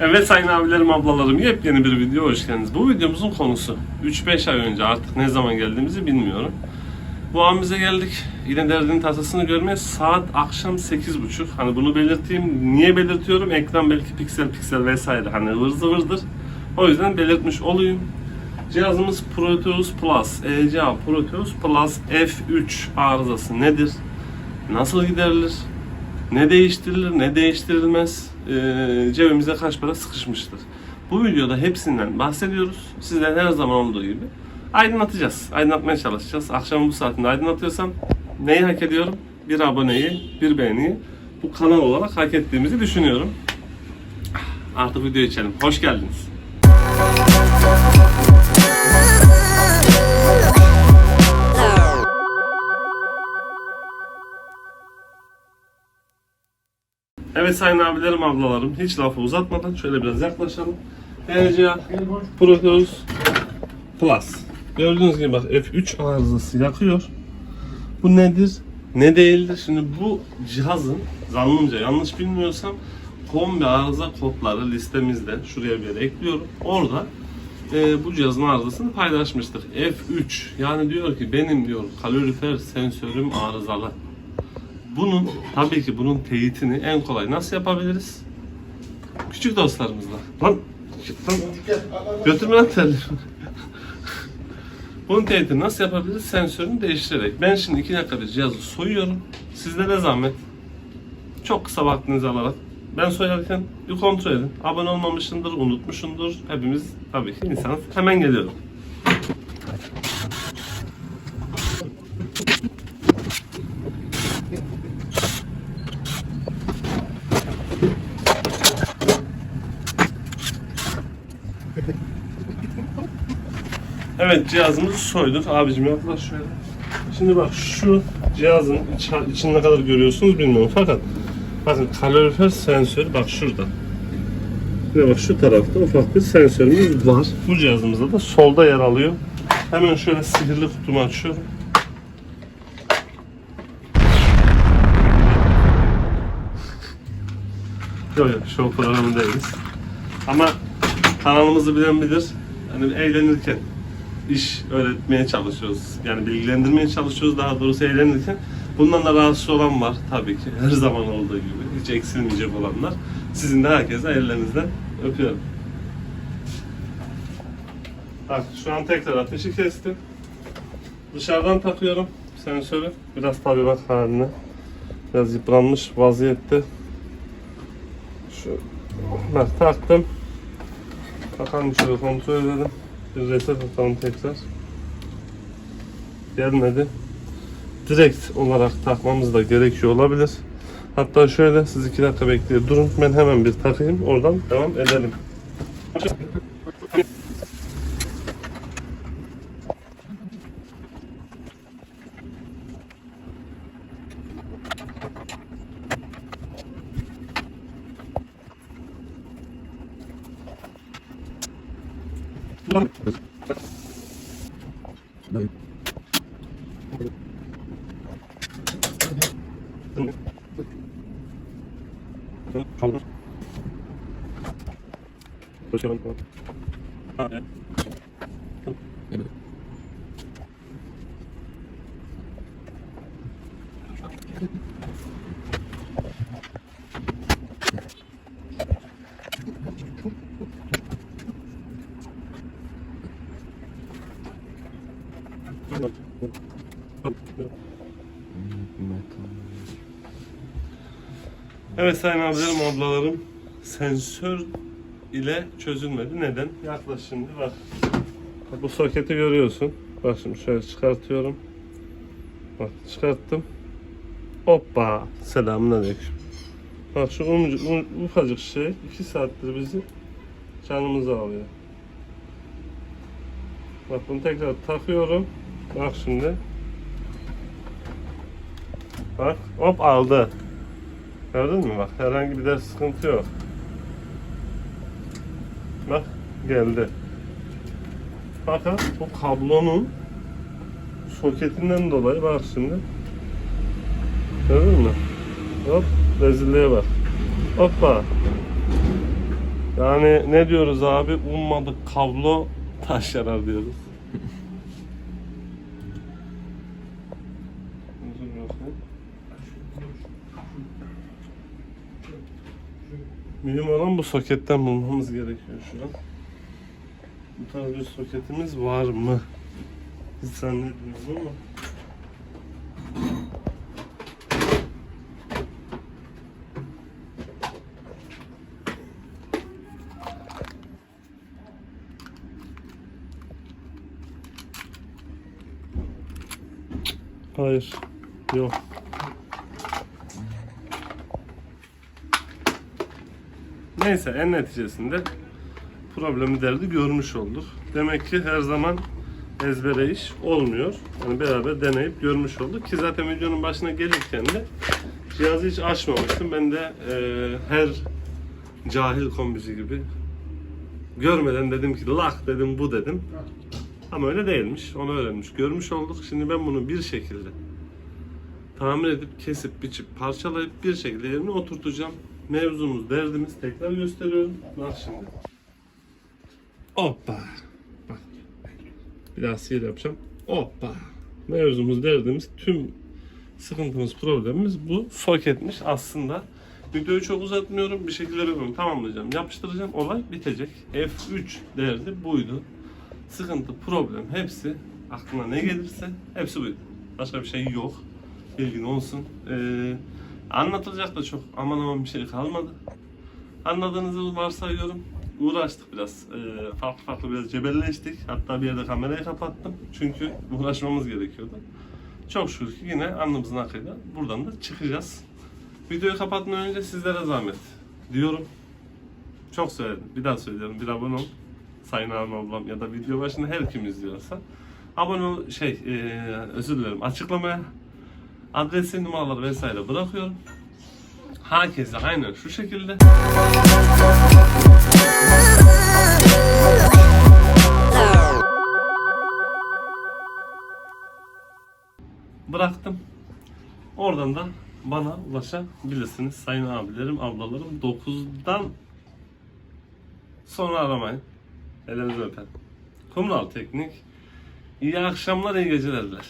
Evet sayın abilerim, ablalarım yepyeni bir video hoş geldiniz. Bu videomuzun konusu 3-5 ay önce artık ne zaman geldiğimizi bilmiyorum. Bu abimize geldik. Yine derdinin tasasını görmeye saat akşam 8.30. Hani bunu belirteyim. Niye belirtiyorum? Ekran belki piksel piksel vesaire hani ıvır zıvırdır. O yüzden belirtmiş olayım. Cihazımız Proteus Plus, ECA Proteus Plus F3 arızası nedir? Nasıl giderilir? Ne değiştirilir, ne değiştirilmez? Ee, cebimize kaç para sıkışmıştır? Bu videoda hepsinden bahsediyoruz. Sizden her zaman olduğu gibi aydınlatacağız. Aydınlatmaya çalışacağız. Akşam bu saatinde aydınlatıyorsam neyi hak ediyorum? Bir aboneyi, bir beğeniyi bu kanal olarak hak ettiğimizi düşünüyorum. Artık video içelim. Hoş geldiniz. Evet sayın abilerim, ablalarım hiç lafı uzatmadan şöyle biraz yaklaşalım. ECA Proteus Plus. Gördüğünüz gibi bak F3 arızası yakıyor. Bu nedir? Ne değildir? Şimdi bu cihazın zannımca yanlış bilmiyorsam kombi arıza kodları listemizde şuraya bir ekliyorum. Orada e, bu cihazın arızasını paylaşmıştık. F3 yani diyor ki benim diyor kalorifer sensörüm arızalı. Bunun tabii ki bunun teyitini en kolay nasıl yapabiliriz? Küçük dostlarımızla. Lan, lan götürme lan terliğimi. Bunun teyitini nasıl yapabiliriz? Sensörünü değiştirerek. Ben şimdi iki dakikada cihazı soyuyorum. Sizde ne zahmet? Çok kısa vaktinizi alarak. Ben soyarken bir kontrol edin. Abone olmamışsındır, unutmuşsundur. Hepimiz tabii ki insanız. Hemen geliyorum. Evet cihazımızı soyduk. Abicim yaklaş şöyle. Şimdi bak şu cihazın iç, içini ne kadar görüyorsunuz bilmiyorum fakat bakın kalorifer sensörü bak şurada. De bak şu tarafta ufak bir sensörümüz var. Bu cihazımızda da solda yer alıyor. Hemen şöyle sihirli kutumu açıyorum. Yok yok show programı değiliz. Ama kanalımızı bilen bilir. Hani eğlenirken iş öğretmeye çalışıyoruz. Yani bilgilendirmeye çalışıyoruz daha doğrusu eğlenirken. Bundan da rahatsız olan var tabii ki. Her zaman olduğu gibi. Hiç eksilmeyecek olanlar. Sizin de herkese ellerinizden öpüyorum. Bak şu an tekrar ateşi kestim. Dışarıdan takıyorum sensörü. Biraz tabii bak haline. Biraz yıpranmış vaziyette. Şu bak taktım. Bakalım şöyle kontrol edelim. Reset atalım tekrar. Gelmedi. Direkt olarak takmamız da gerekiyor olabilir. Hatta şöyle siz iki dakika bekleyin. Durun ben hemen bir takayım. Oradan devam edelim. 아, 네. Evet sayın abilerim, ablalarım. Sensör ile çözülmedi. Neden? Yaklaş şimdi bak. Bu soketi görüyorsun. Bak şimdi şöyle çıkartıyorum. Bak çıkarttım. Hoppa. Selamünaleyküm. Bak şu umcu- um- ufacık şey 2 saattir bizi canımızı alıyor. Bak bunu tekrar takıyorum. Bak şimdi. Bak hop aldı. Gördün mü bak herhangi bir de sıkıntı yok. Bak geldi. Fakat bu kablonun soketinden dolayı bak şimdi. Gördün mü? Hop rezilliğe bak. Hoppa. Yani ne diyoruz abi? Ummadık kablo taş yarar diyoruz. Mühim olan bu soketten bulmamız gerekiyor şu an. Bu tarz bir soketimiz var mı? Hiç zannetmiyorum ama. Hayır. Yok. Neyse en neticesinde problemi derdi görmüş olduk. Demek ki her zaman ezbere iş olmuyor. Yani beraber deneyip görmüş olduk ki zaten videonun başına gelirken de cihazı hiç açmamıştım. Ben de e, her cahil kombici gibi görmeden dedim ki lak dedim bu dedim. Ama öyle değilmiş. Onu öğrenmiş. Görmüş olduk. Şimdi ben bunu bir şekilde tamir edip kesip biçip parçalayıp bir şekilde yerine oturtacağım. Mevzumuz, derdimiz tekrar gösteriyorum. Bak şimdi. Hoppa. Bak. Bir daha sihir yapacağım. Hoppa. Mevzumuz, derdimiz, tüm sıkıntımız, problemimiz bu soketmiş aslında. Videoyu çok uzatmıyorum. Bir şekilde ürünü tamamlayacağım. Yapıştıracağım. Olay bitecek. F3 derdi buydu. Sıkıntı, problem hepsi aklına ne gelirse hepsi buydu. Başka bir şey yok. Bilgin olsun. Ee, anlatılacak da çok aman aman bir şey kalmadı. Anladığınızı varsayıyorum. Uğraştık biraz. Ee, farklı farklı biraz cebelleştik. Hatta bir yerde kamerayı kapattım. Çünkü uğraşmamız gerekiyordu. Çok şükür ki yine alnımızın akıyla buradan da çıkacağız. Videoyu kapatmadan önce sizlere zahmet diyorum. Çok söyledim. Bir daha söylüyorum. Bir abone ol. Sayın abim ablam ya da video başında her kim izliyorsa. Abone ol, şey, e, özür dilerim. Açıklamaya adresi, numaraları vesaire bırakıyorum. Herkese aynen şu şekilde. Bıraktım. Oradan da bana ulaşabilirsiniz sayın abilerim, ablalarım. 9'dan sonra aramayın. Ellerinizi öperim. Kumral Teknik. İyi akşamlar, iyi gecelerler.